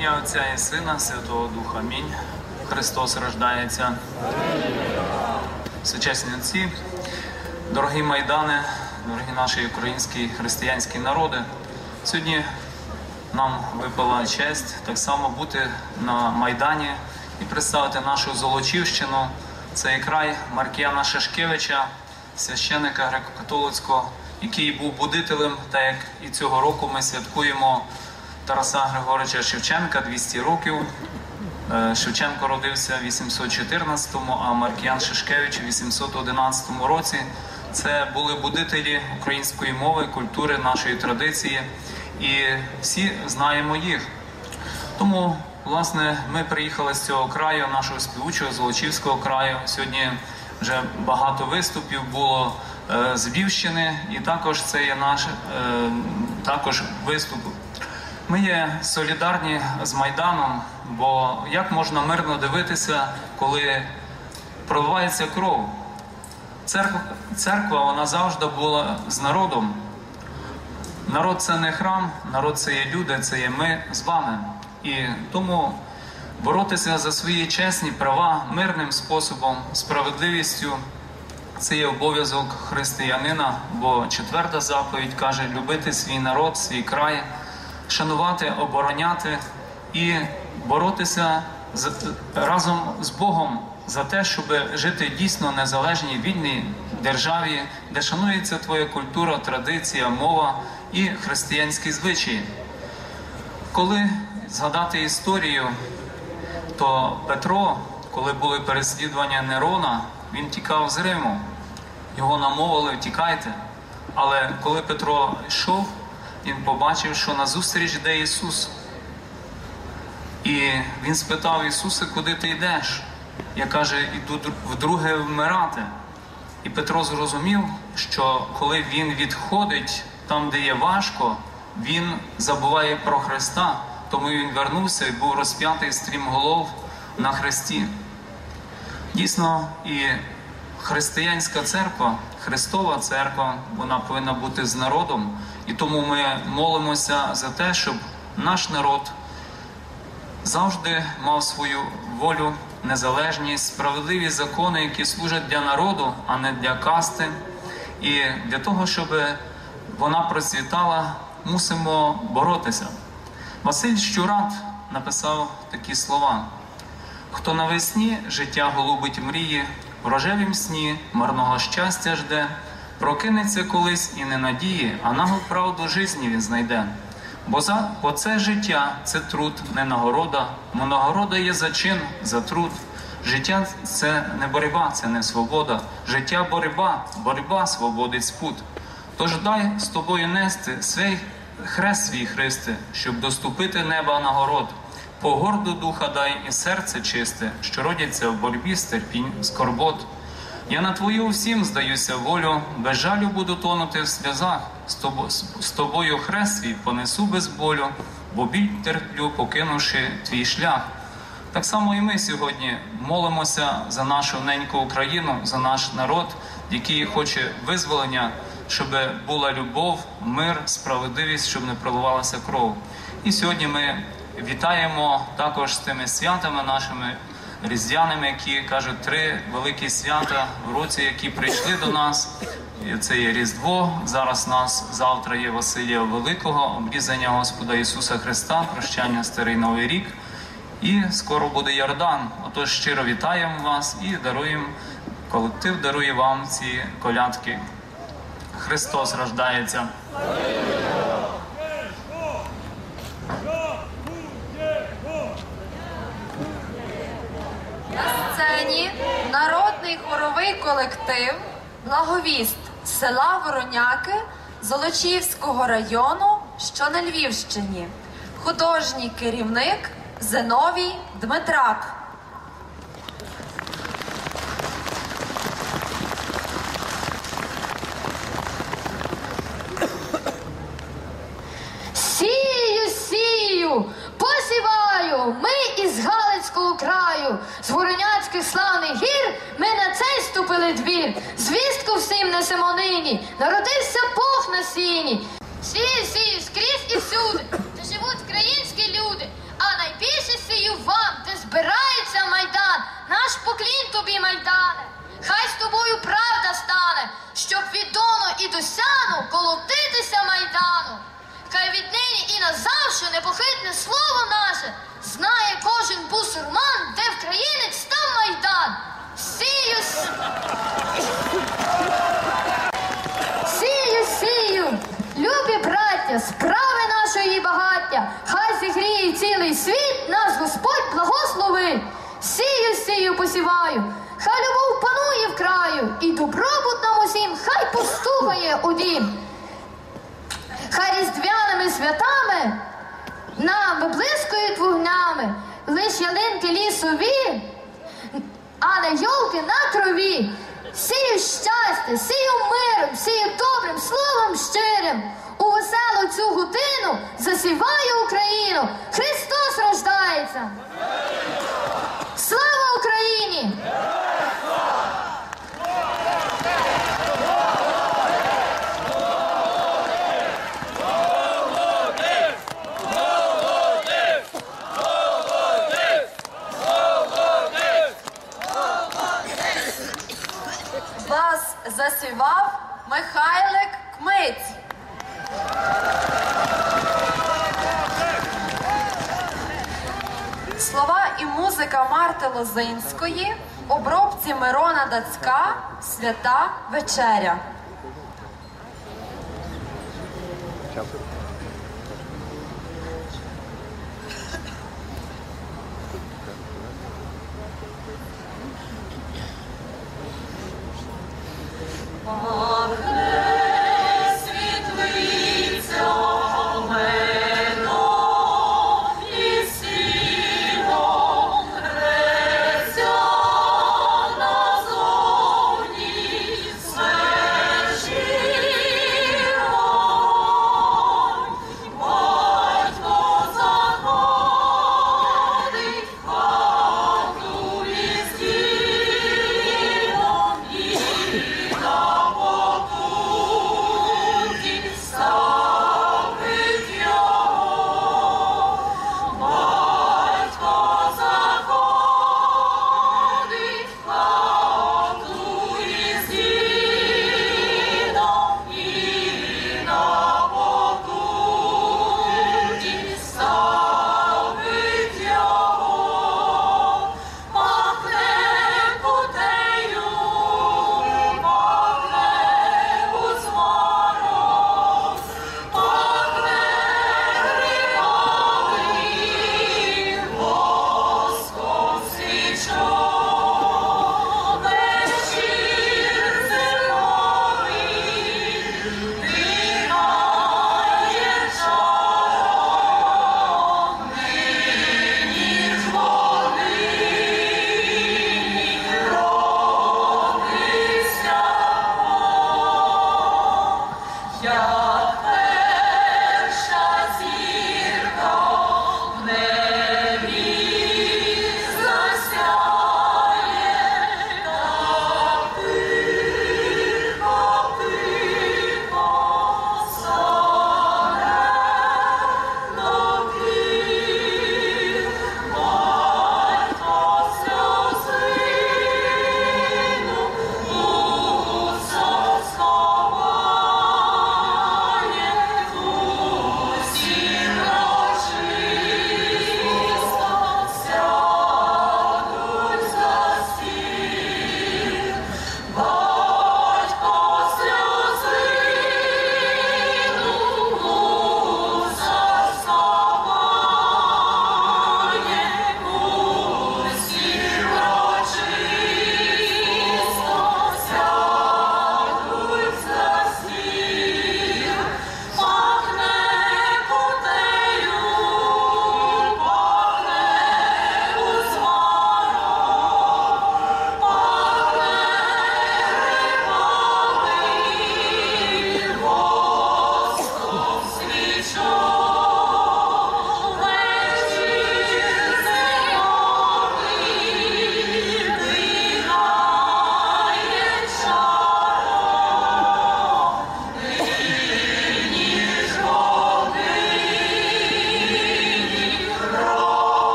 Ім'я Отця і Сина, Святого Духа. Амінь. Христос рождається. Сучасні отці, дорогі майдани, дорогі наші українські християнські народи. Сьогодні нам випала честь так само бути на Майдані і представити нашу Золочівщину. Це і край Маркіяна Шашкевича, священника греко-католицького, який був будителем, так як і цього року ми святкуємо Тараса Григоровича Шевченка 200 років. Е, Шевченко родився в 814-му, а Маркіян Шишкевич у 811 році. Це були будителі української мови, культури, нашої традиції, і всі знаємо їх. Тому, власне, ми приїхали з цього краю, нашого співучого Золочівського краю. Сьогодні вже багато виступів було е, з Львівщини, і також це є наш е, також виступ. Ми є солідарні з Майданом, бо як можна мирно дивитися, коли проливається кров? Церква, вона завжди була з народом. Народ це не храм, народ це є люди, це є ми з вами. І тому боротися за свої чесні права мирним способом, справедливістю це є обов'язок християнина, бо четверта заповідь каже любити свій народ, свій край, шанувати, обороняти і боротися з, разом з Богом за те, щоб жити дійсно незалежній вільній державі, де шанується твоя культура, традиція, мова і християнські звичаї. Коли згадати історію, то Петро, коли були переслідування Нерона, він тікав з Риму. Його намовили, тікайте. Але коли Петро йшов, він побачив, що назустріч йде Ісус. І він спитав Ісуса, куди ти йдеш? Я каже, іду вдруге вмирати. І Петро зрозумів, що коли він відходить там, де є важко, він забуває про Христа, тому він вернувся і був розп'ятий стрімголов на хресті. Дійсно, і християнська церква, Христова церква, вона повинна бути з народом. І тому ми молимося за те, щоб наш народ завжди мав свою волю, незалежність, справедливі закони, які служать для народу, а не для касти. І для того, щоб вона процвітала, мусимо боротися. Василь Щурат написав такі слова: хто навесні життя голубить мрії, в рожевім сні марного щастя жде, прокинеться колись і не надіє, а нагу правду жизні він знайде. Бо за бо це життя це труд, не нагорода, бо нагорода є за чин, за труд. Життя це не боротьба, це не свобода. Життя боротьба, боротьба свободить спут. Тож дай з тобою нести свій хрест свій Христе, щоб доступити неба нагород. По горду духа дай і серце чисте, що родяться в боротьбі з терпінь, скорбот. Я на твою всім здаюся волю, без жалю буду тонути в сльозах. З тобою, хрест свій понесу без болю, бо біль терплю, покинувши твій шлях. Так само і ми сьогодні молимося за нашу неньку Україну, за наш народ, який хоче визволення, щоб була любов, мир, справедливість, щоб не проливалася кров. І сьогодні ми вітаємо також з тими святами нашими різдвяними, які кажуть три великі свята в році, які прийшли до нас. Це є Різдво. Зараз нас завтра є Василія Великого, обрізання Господа Ісуса Христа, прощання Старий Новий рік. І скоро буде Йордан. Отож щиро вітаємо вас і даруємо. Колектив дарує вам ці колядки. Христос рождається. На сцені народний хоровий колектив Благовіст села Вороняки Золочівського району, що на Львівщині. Художній керівник Зиновій Дмитрак. краю, з Гуреняцьких славних гір ми на цей ступили двір. Звістку всім несемо нині, народився Бог на сіні. Сію, сію, скрізь і всюди, де живуть українські люди, а найбільше сію вам, де збирається майдан, наш поклін тобі, майдане. Хай з тобою правда стане, щоб від і досяну колотитися майдану. Хай віднині і назавше непохитне слово наше знає кожен бусурман, де вкраїнець став майдан. Сію, сію, сію, любі браття, справи нашої багаття, хай зігріє цілий світ, нас Господь благослови. Сію, сію, посіваю, хай любов панує в краю, і добробут нам усім, хай постукає у дім. Хай різдвяними святами нам виблискують вогнями, лиш ялинки лісові, а не йолки на крові. Сію щастя, сію миром, сію добрим словом щирим. У веселу цю годину засіваю Україну. Христос рождається. Слава Україні! Вас засівав Михайлик Кмиць. Слова і музика Марти Лозинської, обробці Мирона Дацька, свята вечеря.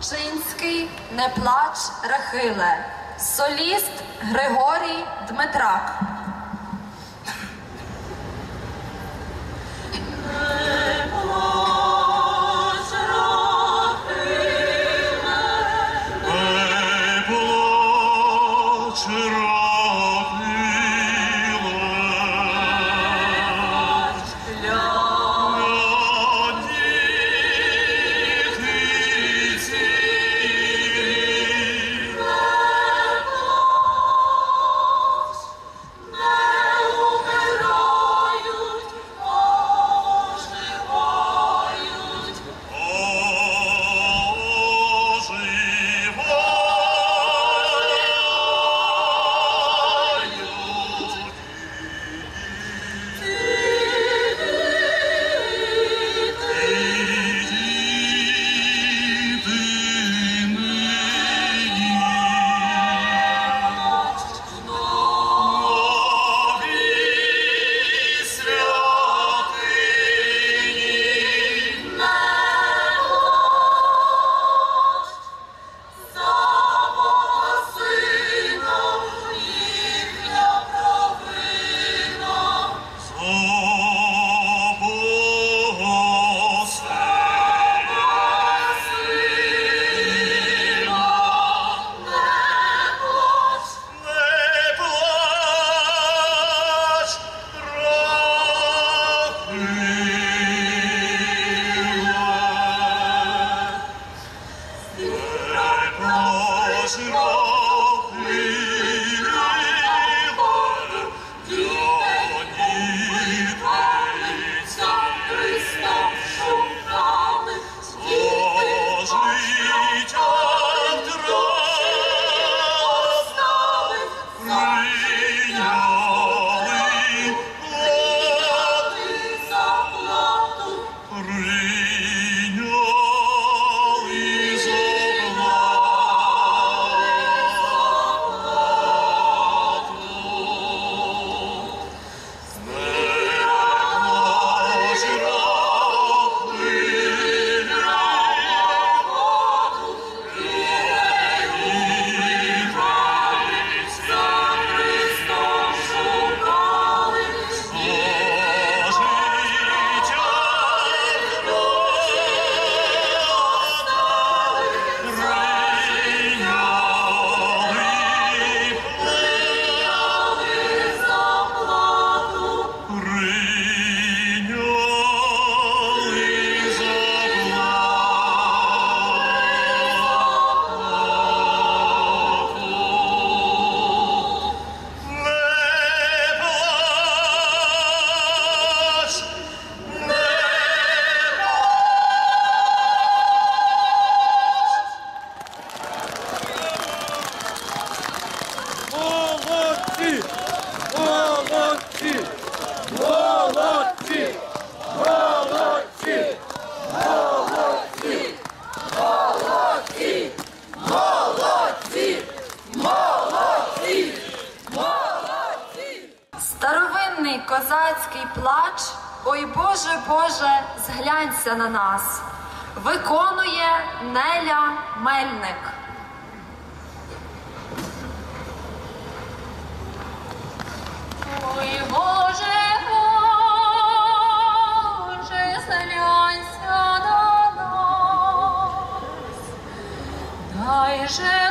Пшинський, не плач, Рахиле, соліст Григорій Дмитрак. дивиться на нас, виконує Неля Мельник. Ой, Боже, Боже, зглянься на нас, дай же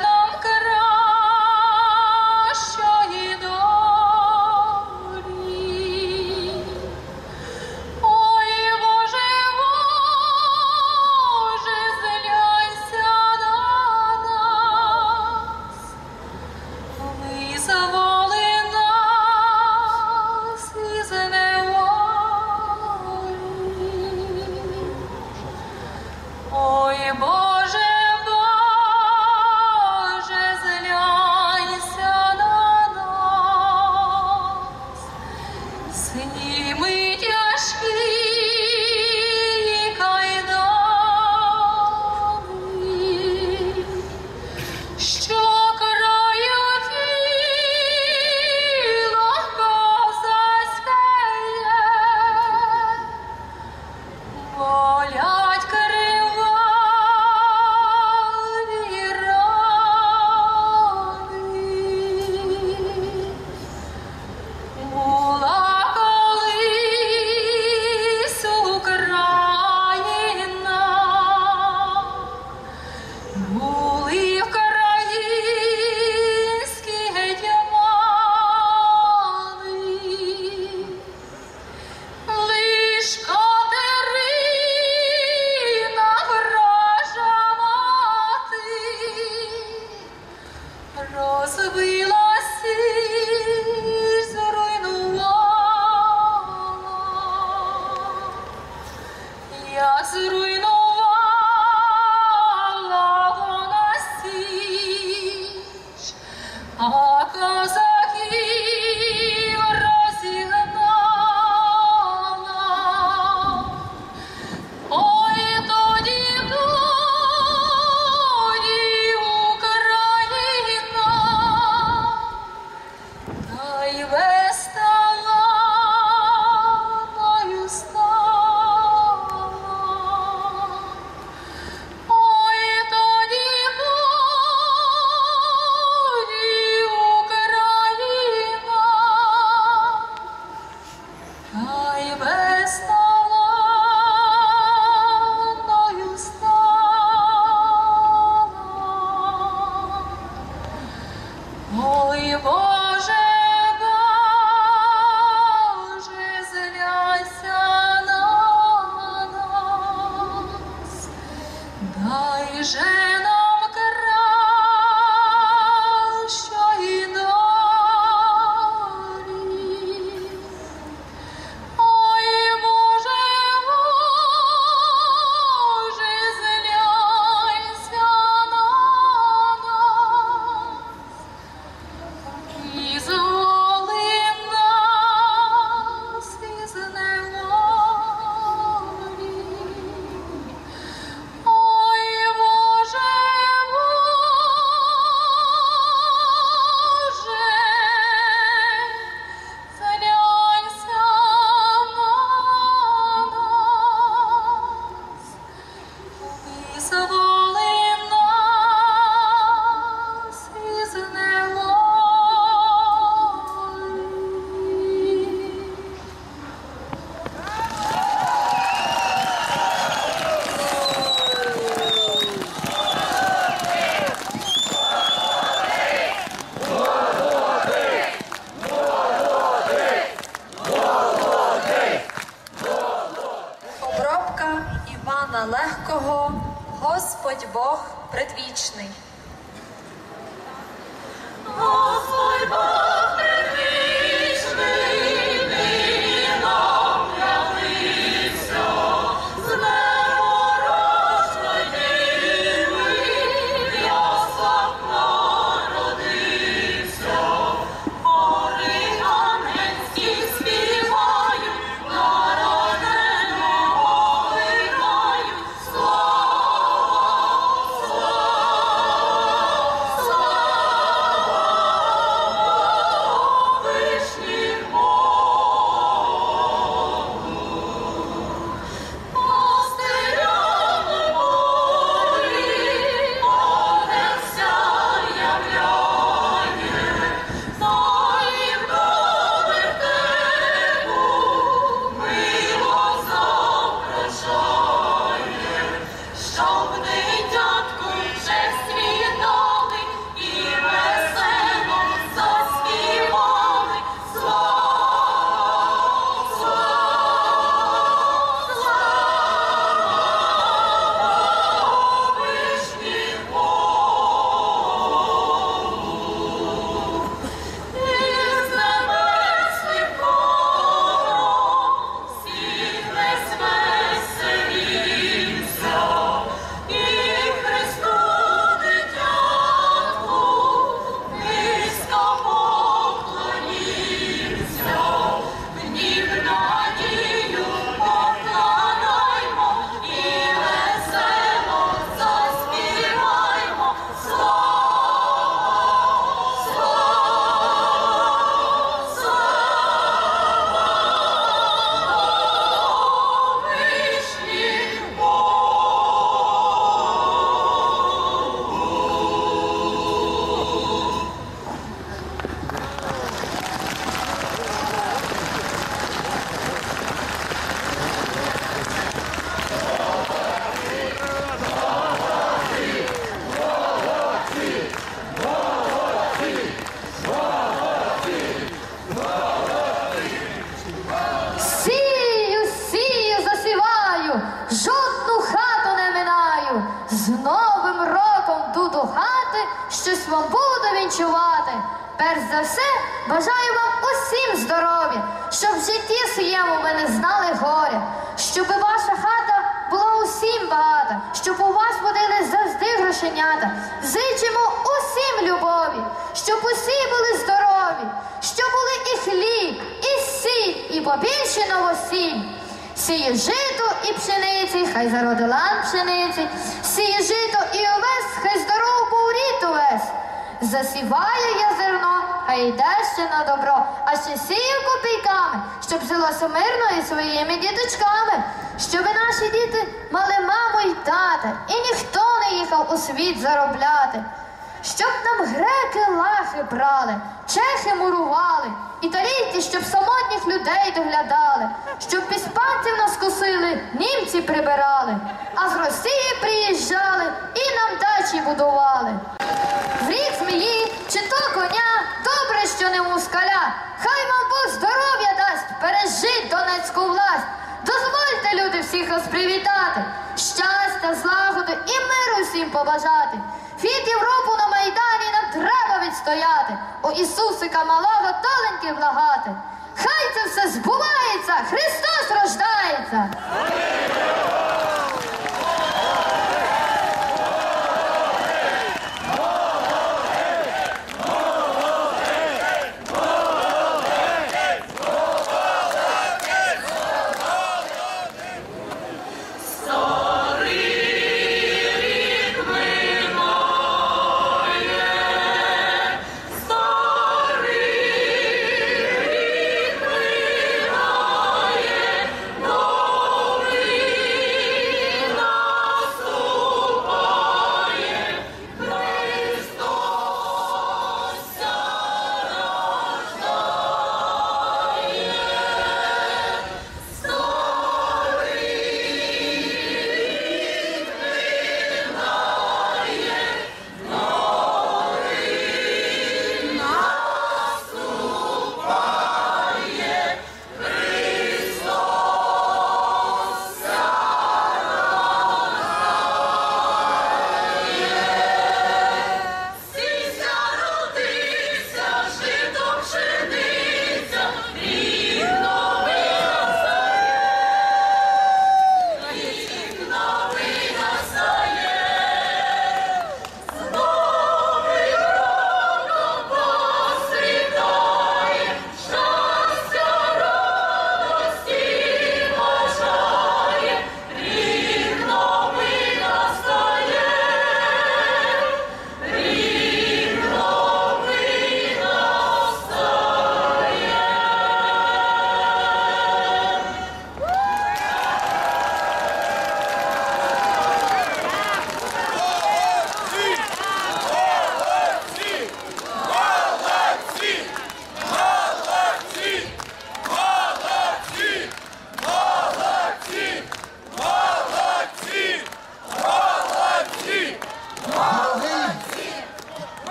за все, бажаю вам усім здоров'я, щоб в житті своєму ви не знали горя, щоб ваша хата була у хата, щоб у вас водили завжди грошенята. Зичимо усім любові, щоб усі були здорові, щоб були і хліб, і сіль, і побільше новосіль. Сіє жито і пшениці, хай зароди лан пшениці, сіє жито і овес, хай здоров був рід увесь. Засіваю я зерно, хай йде ще на добро, а ще сію копійками, щоб жилося мирно і своїми діточками, щоб наші діти мали маму й тата, і ніхто не їхав у світ заробляти. Щоб нам греки лахи брали, чехи мурували, італійці, щоб самотніх людей доглядали, щоб іспанців нас косили, німці прибирали, а з Росії приїжджали і нам дачі будували. В рік чи то коня, добре, що не мускаля. Хай вам Бог здоров'я дасть, пережить Донецьку власть. Дозвольте, люди, всіх вас привітати, щастя, злагоди і миру всім побажати. Від Європу на Майдані нам треба відстояти, у Ісусика малого доленьки влагати. Хай це все збувається, Христос рождається.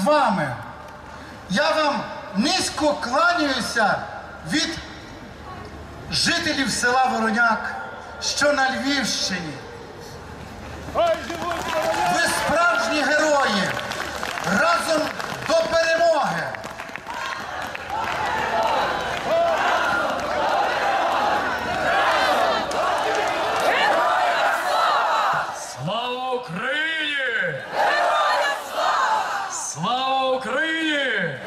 З вами. Я вам низько кланяюся від жителів села Вороняк, що на Львівщині. Хай живуть вороня! Ви справжні герої! Разом до перемоги! Слава Україні! Слава Україні!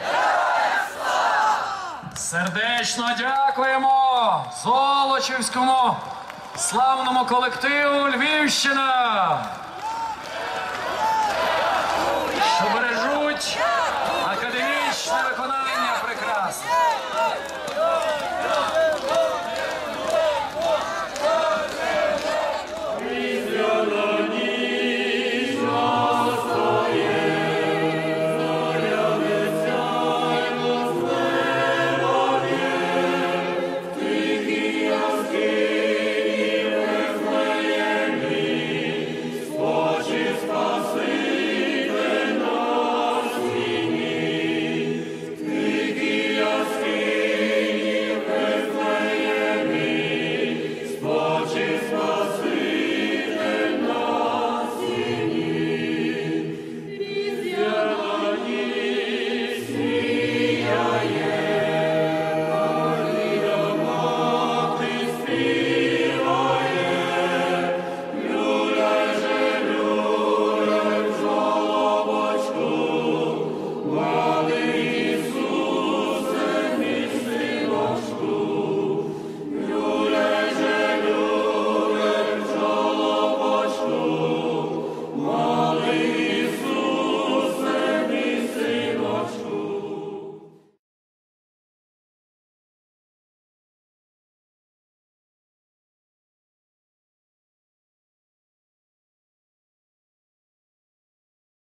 Сердечно дякуємо Золочівському славному колективу Львівщина!